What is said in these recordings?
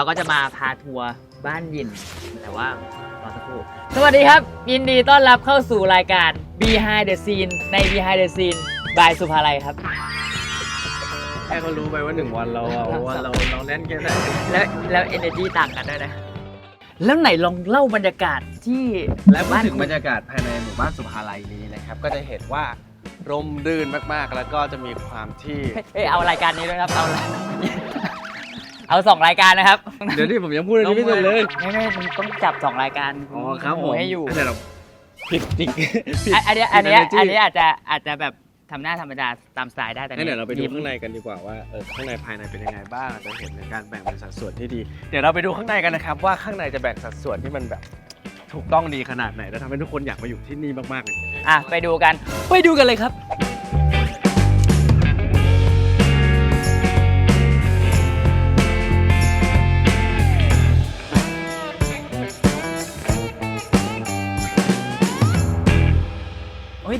เราก็จะมาพาทัวร์บ้านยิน แต่ว่ารอสักครู่สวัสดีครับ ยินดีต้อนรับเข้าสู่รายการ Behind the Scene ใน Behind the Scene by สุภาลัยครับให้เขารู้ไปว่าหนึ่งวันเราเอาว่าเราเราแน่นแค่ไหนแล้วแล้ว energy ต่างกันด้วยนะ แล้วไหนลองเล่าบรรยากาศที่และพูดถึงคุณบรรยากาศภายในหมู่บ้านสุภาลัยนี้นะครับ ก็จะเห็นว่าร่มรื่นมากๆ แล้วก็จะมีความที่ เอ้ยเอารายการนี้ด้วยครับเอา เอาสองรายการนะครับเดี๋ยวที่ผมยังพูดอันนี้ไม่เสร็จเลยไม่ไม่มันต้องจับสองรายการอ๋อครับผมให้อยู่เดี๋ยวเราผิดจริงผิดอะอันเนี้ยอันเนี้ย energy อันเนี้ยอาจจะอาจจะแบบทำหน้าธรรมดาตามสไตล์ได้แต่งั้นเดี๋ยวเราไปดูยิ้มข้างในกันดีกว่าว่าเออข้างในภายในเป็นยังไงบ้างอาจจะเห็นในการแบ่งเป็นสัดส่วนที่ดี เดี๋ยวเราไปดูข้างในกันนะครับ ว่าข้างในจะแบ่งสัดส่วนที่มันแบบถูกต้องดีขนาดไหนและทำให้ทุกคนอยากมาอยู่ที่นี่มากๆเลยอะไปดูกันไปดูกันเลยครับ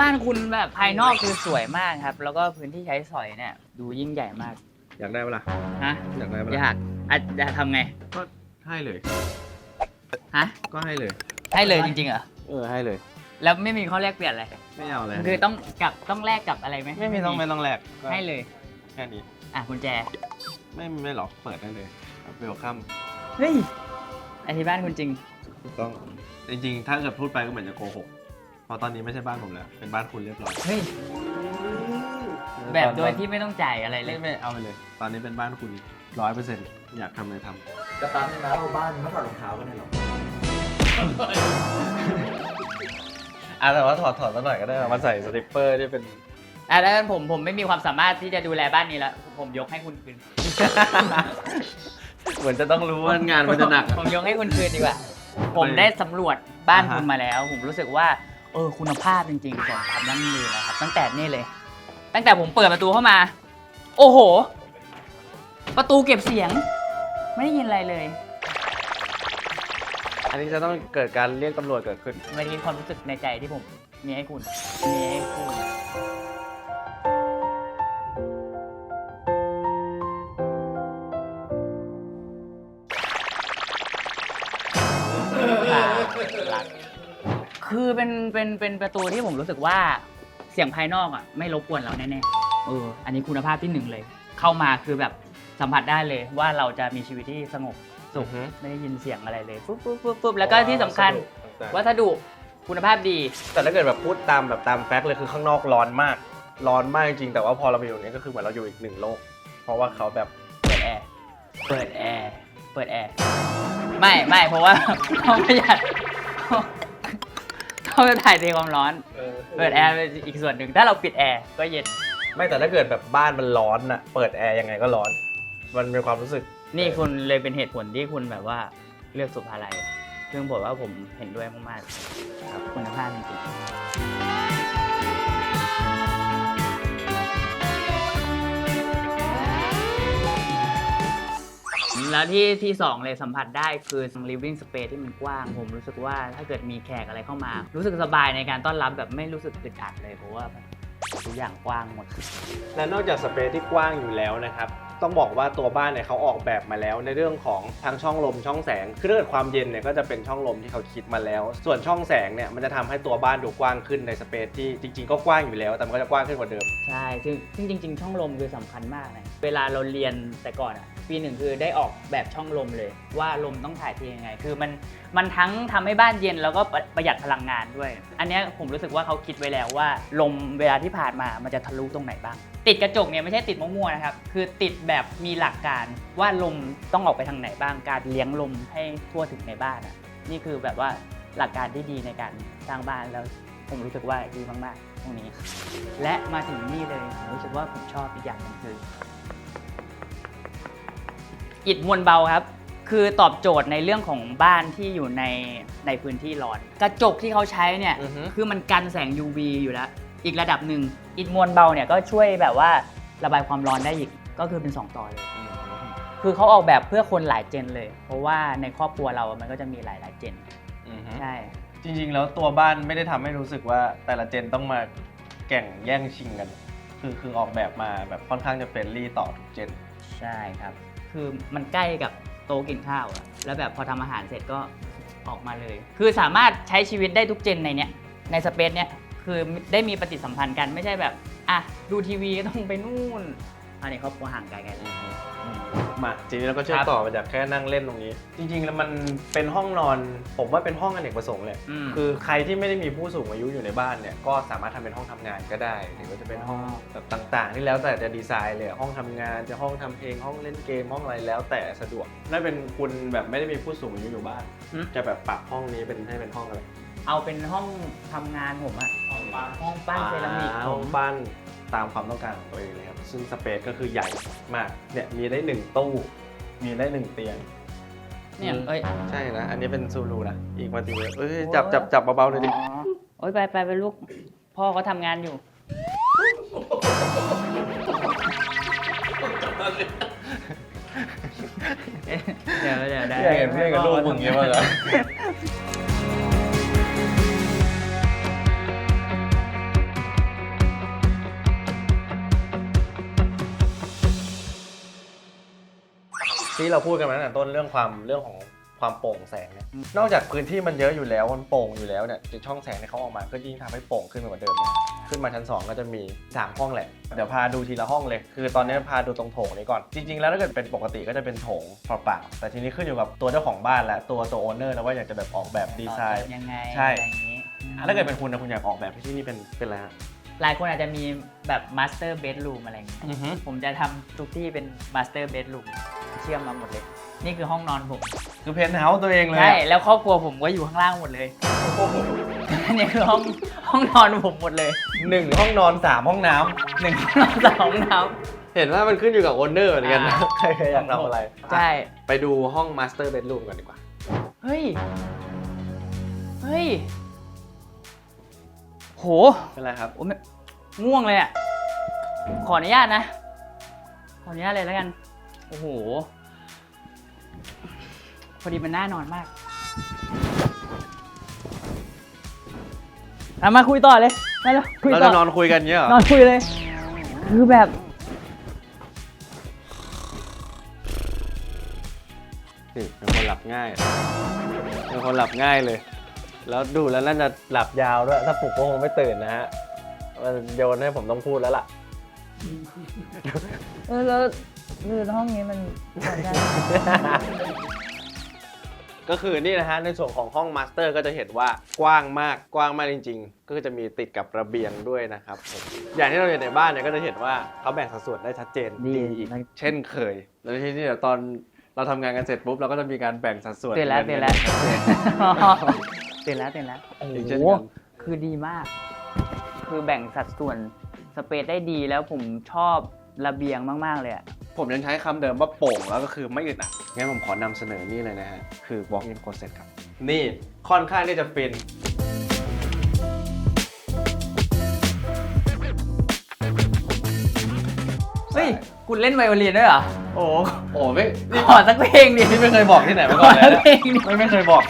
บ้านคุณแบบภายนอกคือสวยมากครับ แล้วก็พื้นที่ใช้สอยเนี่ยดูยิ่งใหญ่มากอยากได้เวลาฮะอยากได้เวอลายากอะจะทำไงก็ให้เลย ฮะก็ให้เลย ให้เลยจริงๆเหรอเออให้เลย แล้วไม่มีข้อแลกเปลี่ยนอะไรไม่เอาเลยคือต้องกับต้องแลกกับอะไรไหมไม่มีต้องไม่ต้องแลกก็ให้เลยแค่นี้อะกุญแจไม่ไม่หรอกเปิดได้เลยเวลคัมเฮ้ยอันที่บ้านคุณจริงถูกต้องจริงๆ ถ้าเกิดพูดไปก็เหมือนจะโกหก เพราะตอนนี้ไม่ใช่บ้านผมแล้ว เป็นบ้านคุณเรียบร้อยเฮ้ยแบบโดยที่ไม่ต้องจ่ายอะไรเลไม่ยไม่เอาไปเลย ตอนนี้เป็นบ้านคุณร้อยเปอร์เซ็นต์อยากทำอะไรทกระตันนะเอาบ้านมาถอดรองเท้ากันเลยเหรอำอะแต่ว่าถอดถอดมาหน่อยก็ได้มาใส่สติปเปอร์ที่เป็น อะแล้วผมผมไม่มีความสามารถที่จะดูแลบ้านนี้แล้วผมยกให้คุณคืนเหมือนจะต้องรู้ว่างานมันจะหนักผมยกให้คุณคืนดีกว่า ผมได้สำรวจบ้านอ่าฮะคุณมาแล้ว ผมรู้สึกว่า เออคุณภาพจริงๆของความยั่งยืนนะครับ ตั้งแต่นี่เลย ตั้งแต่ผมเปิดประตูเข้ามา โอ้โห ประตูเก็บเสียง ไม่ได้ยินอะไรเลย อันนี้จะต้องเกิดการเรียกตำรวจเกิดขึ้นเมื่อกี้ความรู้สึกในใจที่ผมมีให้คุณมีให้คุณ คือเป็นเป็นเป็นประตูที่ผมรู้สึกว่าเสียงภายนอกอะไม่รบกวนเราแน่ๆเอออันนี้คุณภาพที่หนึ่งเลย เข้ามาคือแบบสัมผัสได้เลยว่าเราจะมีชีวิตที่สงบสุขอือฮึ ไม่ได้ยินเสียงอะไรเลยปุ๊บปุ๊บปุ๊บปุ๊บแล้วก็ที่สำคัญว่าวัสดุคุณภาพดี แต่ถ้าเกิดแบบพูดตามแบบตามแฟกต์เลยคือข้างนอกร้อนมาก ร้อนมากจริงๆแต่ว่าพอเราไปอยู่นี้ก็คือเหมือนเราอยู่อีกหนึ่งโลก เพราะว่าเขาแบบ เปิดแอร์ เปิดแอร์ เปิดแอร์ ไม่ไม่เพราะว่า เขาไม่อยาก เขาจะถ่ายเทความร้อน เปิดแอร์เป็นอีกส่วนหนึ่งถ้าเราปิดแอร์ก็เย็น ไม่แต่ถ้าเกิดแบบบ้านมันร้อนน่ะเปิดแอร์ยังไงก็ร้อน มันเป็นความรู้สึก นี่คุณเลยเป็นเหตุผลที่คุณแบบว่าเลือกสุภาลัยซึ่งผมว่าผมเห็นด้วยมากๆครับคุณภาพจริงๆ แล้วที่ที่สองเลยสัมผัสได้คือ living space ที่มันกว้าง ผมรู้สึกว่าถ้าเกิดมีแขกอะไรเข้ามา รู้สึกสบายในการต้อนรับแบบไม่รู้สึกอึดอัดเลยเพราะว่าทุกอย่างกว้างหมด และนอกจากสเปซที่กว้างอยู่แล้วนะครับ ต้องบอกว่าตัวบ้านเนี่ยเขาออกแบบมาแล้ว ในเรื่องของทางช่องลมช่องแสง คือถ้าเกิดความเย็นเนี่ยก็จะเป็นช่องลมที่เขาคิดมาแล้ว ส่วนช่องแสงเนี่ยมันจะทำให้ตัวบ้านดูกว้างขึ้นในสเปซที่จริง ๆ ก็กว้างอยู่แล้ว แต่มันก็จะกว้างขึ้นกว่าเดิม ใช่ซึ่งซึ่งจริง ๆ ช่องลมคือสำคัญมากนะ เวลาเราเรียนแต่ก่อนอะ ปีหนึ่งคือได้ออกแบบช่องลมเลย ว่าลมต้องถ่ายเทยังไง คือมันมันทั้งทำให้บ้านเย็นแล้วก็ประหยัดพลังงานด้วย อันนี้ผมรู้สึกว่าเขาคิดไว้แล้วว่า ลมเวลาที่ผ่านมามันจะทะลุตรงไหนบ้าง ติดกระจกเนี่ยไม่ใช่ติดมั่วๆนะครับ คือติดแบบมีหลักการว่าลมต้องออกไปทางไหนบ้าง การเลี้ยงลมให้ทั่วถึงในบ้านอะนี่คือแบบว่าหลักการที่ดีในการสร้างบ้านแล้วผมรู้สึกว่าดีมากๆ ตรงนี้ และมาถึงนี่เลยผมรู้สึกว่าผมชอบอีกอย่างหนึงคือ อิฐมวลเบาครับ คือตอบโจทย์ในเรื่องของบ้านที่อยู่ในในพื้นที่ร้อน กระจกที่เขาใช้เนี่ยอือฮึ คือมันกันแสง UV อยู่แล้ว อีกระดับหนึ่งอิฐมวลเบาเนี่ยก็ช่วยแบบว่าระบายความร้อนได้อีกก็คือเป็น2ต่อเลย คือเขาออกแบบเพื่อคนหลายเจนเลย เพราะว่าในครอบครัวเรามันก็จะมีหลายหลายๆเจนใช่ จริง ๆ แล้วตัวบ้านไม่ได้ทำให้รู้สึกว่าแต่ละเจนต้องมาแข่งแย่งชิงกัน คือคือออกแบบมาแบบค่อนข้างจะเฟรนลี่ต่อทุกเจน ใช่ครับ คือมันใกล้กับโต๊ะกินข้าวอะแล้วแบบพอทำอาหารเสร็จก็ออกมาเลย คือสามารถใช้ชีวิตได้ทุกเจนในเนี้ยในสเปซเนี้ยคือได้มีปฏิสัมพันธ์กันไม่ใช่แบบอะดูทีวีก็ต้องไปนู่น อันนี้ครอบครัวห่างไกลกันแล้วอืม มาทีนี้เราก็เชื่อมครับต่อมาจากแค่นั่งเล่นตรงนี้ จริง ๆ แล้วมันเป็นห้องนอน ผมว่าเป็นห้องอเนกประสงค์เลยอืม คือใครที่ไม่ได้มีผู้สูงอายุอยู่ในบ้านเนี่ยก็สามารถทำเป็นห้องทำงานก็ได้ หรือว่าจะเป็นห้องแบบต่าง ๆ ที่แล้วแต่จะดีไซน์เลยห้องทำงานจะห้องทำเพลงห้องเล่นเกมห้องอะไรแล้วแต่สะดวกถ้าเป็นคุณแบบไม่ได้มีผู้สูงอายุอยู่บ้าน อืม จะแบบปรับห้องนี้เป็นให้เป็นห้องอะไรเอาเป็นห้องทำงานผมอะห้องปั้นเซรามิกอ่ผห้อมงบ้าน ตามความต้องการของตัวเองเลยครับ ซึ่งสเปซก็คือใหญ่มาก เนี่ยมีได้หนึ่งตู้ มีได้หนึ่งเตียง เนี่ยเอ้ยใช่นะ อันนี้เป็นซูรูนะ อีกมาตีเเอ้ยจับจับจับเบาๆเลยดิอ๋อโอ้ยไปไปไปลูก พ่อเขาทำงานอยู่ เดี๋ยวเดี๋ยวได้พี่เห็นพี่กับลูกมึงเงี้ยบ้างเหรอ ที่เราพูดกันมาตั้งแต่ต้นเรื่องความเรื่องของความโปร่งแสงเนี่ยนอกจากพื้นที่มันเยอะอยู่แล้วมันโปร่งอยู่แล้วเนี่ยช่องแสงที่เขาออกมาก็ยิ่งทำให้โปร่งขึ้นไปกว่าเดิมนะขึ้นมาชั้น 2 ก็จะมี 3 ห้องแหละ เดี๋ยวพาดูทีละห้องเลย คือตอนนี้พาดูตรงโถงนี้ก่อน จริง ๆ แล้วถ้าเกิดเป็นปกติก็จะเป็นโถงเปล่าๆแต่ทีนี้ขึ้นอยู่กับตัวเจ้าของบ้านและตัวตัวโอนเนอร์นะว่าอยากจะแบบออกแบบดีไซน์ ยังไงใช่ อะไรอย่างนี้อะถ้าเกิดเป็นคุณนะคุณอยากออกแบบที่นี่เป็นเป็นอะไรฮะหลายคนอาจจะมีแบบมาสเตอร์เบด o ูมอะไรอย่างนี้ อือฮึ ผมจะทำทุกที่เป็นมาสเตอร์เบด o ูม เชื่อมมาหมดเลย นี่คือห้องนอนผมคือเพนท์เฮาส์ตัวเองเลยใช่แล้วครอบครัวผมก็อยู่ข้างล่างหมดเลยนี่คือห้องห้องนอนผมหมดเลยหนึ่งห้องนอนสามห้องน้ำหนึ่งห้องนอนสองห้องน้เห็นว่ามันขึ้นอยู่กับโอนเนอร์เหมือนกันนะอ่า ใครๆอยากทำอะไรำใช่ไปดูห้องมาสเตอร์เบดรูมกันดีกว่า เฮ้ยเฮ้ยโหเป็นไรครับ โอ้ไม่ง่วงเลยอะขออนุญาตนะ ขออนุญาตเลยแล้วกัน โอ้โห พอดีมันน่านอนมากเอามาคุยต่อเลยมาแล้วคุยเราต่จะอนอนคุยกันเนี้ยเหรอนอนคุยเลย คือแบบ นี่เป็นคนหลับง่ายเป็นคนหลับง่ายเลย แล้วดูแล้วน่าจะหลับยาวด้วย ถ้าปลุกก็คงไม่ตื่นนะฮะมันโยนให้ผมต้องพูดแล้วล่ะ เออแล้ว คือห้องนี้มันนอนได้ก็คือนี่นะฮะในส่วนของห้องมาสเตอร์ก็จะเห็นว่ากว้างมากกว้างมากจริง ๆ ก็คือจะมีติดกับระเบียงด้วยนะครับผมอย่างที่เราเห็นในบ้านเนี่ยก็จะเห็นว่าเขาแบ่งสัดส่วนได้ชัดเจนดีอีกเช่นเคย แล้วทีนี้เดี๋ยวตอนเราทำงานกันเสร็จปุ๊บเราก็จะมีการแบ่งสัดส่วนตื่นแล้วกัตื่นแล้วชัดเจนตื่นแล้วตื่นแล้วโอ้อีกโหเช่นกันคือดีมาก คือแบ่งสัดส่วนสเปซได้ดีแล้วผมชอบ ระเบียงมาก ๆ เลยอะผมยังใช้คำเดิมว่าโป่งแล้วก็คือไม่อึดอัดงั้นผมขอนำเสนอนี่เลยนะฮะ คือ walk-in closet ครับ นี่ค่อนข้างที่จะฟิน เฮ้ย คุณเล่นไวโอลินด้วยเหรอ โอ้โหไม่นี่ขอสักเพลงดิ นี่ไม่เคยบอกที่ไหนมาก่อนเลยขอนะเพลงดิไม่ไม่เคยบอก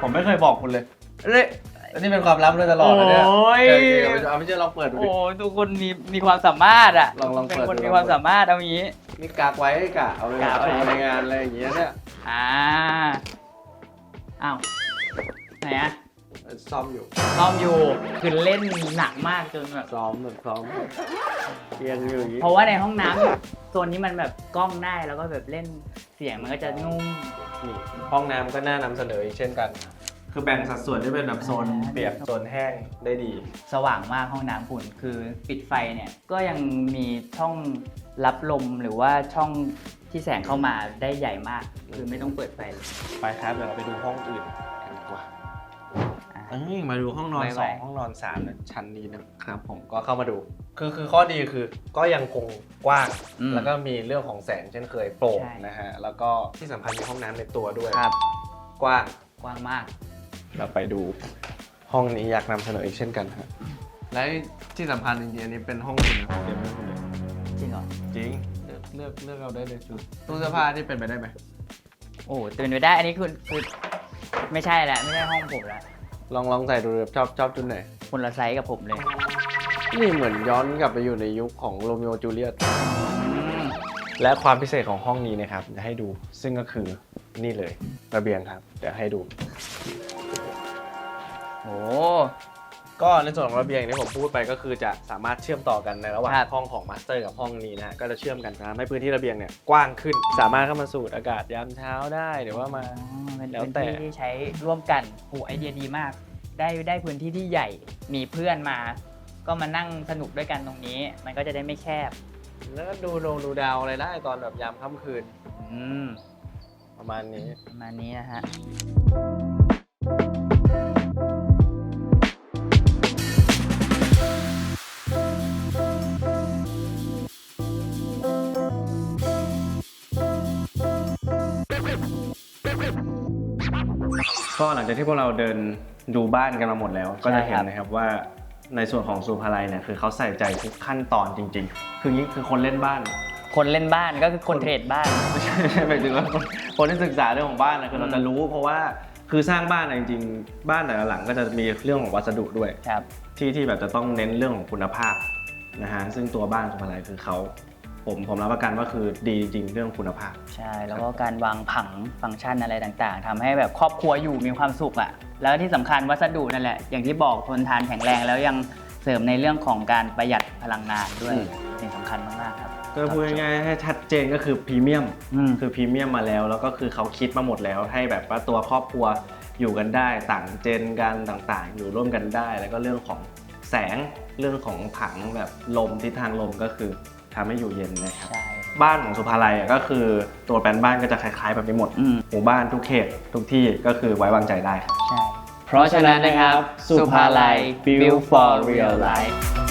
ผมไม่เคยบอกคุณเลย เลย อันนี้เป็นความลับเลยตลอดนะเนี่ยโอ้ยเออเอาไปเอาไม่เชื่อลองเปิดดูโอ้ดิทุกคนมีมีความสามารถอะลองลองเป็นเปิดคนดู มีลองความเปิดสามารถเอางี้ นี่กากไว้ให้กะเอาไปกะไว้ เอาไปในงานอะไรอย่างเงี้ยเนี่ยอ่าอ้าวไหนอะซ้อมอยู่ซ้อมอยู่คือเล่นหนักมากจนแบบซ้อมแบบซ้อมเรียงอยู่อย่างงี้เพราะว่าในห้องน้ำโซนนี้มันแบบกล้องได้แล้วก็แบบเล่นเสียงมันก็จะนุ่มนี่ห้องน้ำก็น่านำเสนออีกเช่นกัน คือแบ่งสัดส่วนที่เป็นแบบโซนอ่าเปียกโซนแห้งได้ดี สว่างมากห้องน้ำคุณคือปิดไฟเนี่ยก็ยังมีช่องรับลมหรือว่าช่องที่แสงเข้ามาได้ใหญ่มาก คือไม่ต้องเปิดไฟเลยไปครับเดี๋ยวเราไปดูห้องอื่นกันดีกว่าอะเอ้ยมาดูห้องนอนไว้สองไว้ห้องนอนสามนะชั้นนี้นะครับผมก็เข้ามาดู คือคือข้อดีคือก็ยังคงกว้างอืมแล้วก็มีเรื่องของแสงเช่นเคยโปร่งใช่นะฮะ แล้วก็ที่สำคัญมีห้องน้ำในตัวด้วยครับกว้าง กว้างมาก เราไปดูห้องนี้อยากนำเสนออีกเช่นกันครับและที่สำคัญจริงๆอันนี้เป็นห้องคุณนะเตรียมไว้ให้คุณเลยจริงเหรอ จริงเลือกเลือกเลือกเอาได้เลยชุดตู้เสื้อผ้าที่เป็นไปได้ไหมโอ้ตื่นไปได้ อันนี้คือคือไม่ใช่แหละไม่ใช่ห้องผมละลองลองใส่ดูชอบชอบชุดไหน คนละไซส์กับผมเลยนี่เหมือนย้อนกลับไปอยู่ในยุคของโรมิโอจูเลียตอืมและความพิเศษของห้องนี้นะครับจะให้ดูซึ่งก็คือนี่เลยระเบียงครับเดี๋ยวให้ดู โอ้ก็ในส่วนของระเบียงที่ผมพูดไปก็คือจะสามารถเชื่อมต่อกันในระหว่างครับ ห้องของมาสเตอร์กับห้องนี้นะฮะก็จะเชื่อมกันทำให้พื้นที่ระเบียงเนี่ยกว้างขึ้น สามารถเข้ามาสูดอากาศยามเช้าได้หรือว่ามา เป็นแล้วพื้นแต่ ที่ที่ใช้ร่วมกันโอ้ไอเดียดีมาก ได้ได้พื้นที่ที่ใหญ่ มีเพื่อนมา ก็มานั่งสนุกด้วยกันตรงนี้ มันก็จะได้ไม่แคบ แล้วก็ดูดวงดูดาวอะไรได้ตอนแบบยามค่ำคืนอืม ประมาณนี้ ประมาณนี้นะฮะ ก็หลังจากที่พวกเราเดินดูบ้านกันมาหมดแล้ว ก็จะเห็นใช่ครับนะครับว่าในส่วนของสุภาลัยเนี่ยคือเขาใส่ใจทุกขั้นตอนจริง ๆ คืองี้คือคนเล่นบ้าน คนเล่นบ้านก็คือคนเทรดบ้านไม่ใช่ไม่ใช่หมายถึงว่าคนคนที่ศึกษาเรื่องของบ้านนะคือเราจะรู้ เพราะว่าคือสร้างบ้านอะจริงๆ บ้านแต่ละหลังก็จะมีเรื่องของวัสดุด้วยครับที่ที่แบบจะต้องเน้นเรื่องของคุณภาพนะฮะซึ่งตัวบ้านสุภาลัยคือเขา ผมผมรับประกันว่าคือดีจริงๆเรื่องคุณภาพ ใช่ แล้วก็การวางผังฟังก์ชันอะไรต่างๆทำให้แบบครอบครัวอยู่มีความสุขอะ่ะ แล้วที่สำคัญวัสดุนั่นแหละ อย่างที่บอกทนทานแข็งแรงแล้วยังเสริมในเรื่องของการประหยัดพลังงานด้วยอืม สิ่งสำคัญมากๆครับก็พูดง่ายๆให้ชัดเจนก็คือพรีเมียม อืม คือพรีเมียมมาแล้ว แล้วก็คือเขาคิดมาหมดแล้ว ให้แบบว่าตัวครอบครัวอยู่กันได้ต่างเจนกันต่างๆ อยู่ร่วมกันได้ แล้วก็เรื่องของแสงเรื่องของผังแบบลมทิศทางลมก็คือ ทำให้อยู่เย็นนะครับใช่บ้านของสุภาลัยอะก็คือตัวแปลนบ้านก็จะคล้ายๆ แบบนี้หมดอืมหมู่บ้านทุกเขตทุกที่ก็คือไว้วางใจได้ครับใช่ เพราะฉะนั้นนะครับ สุภาลัย build for real life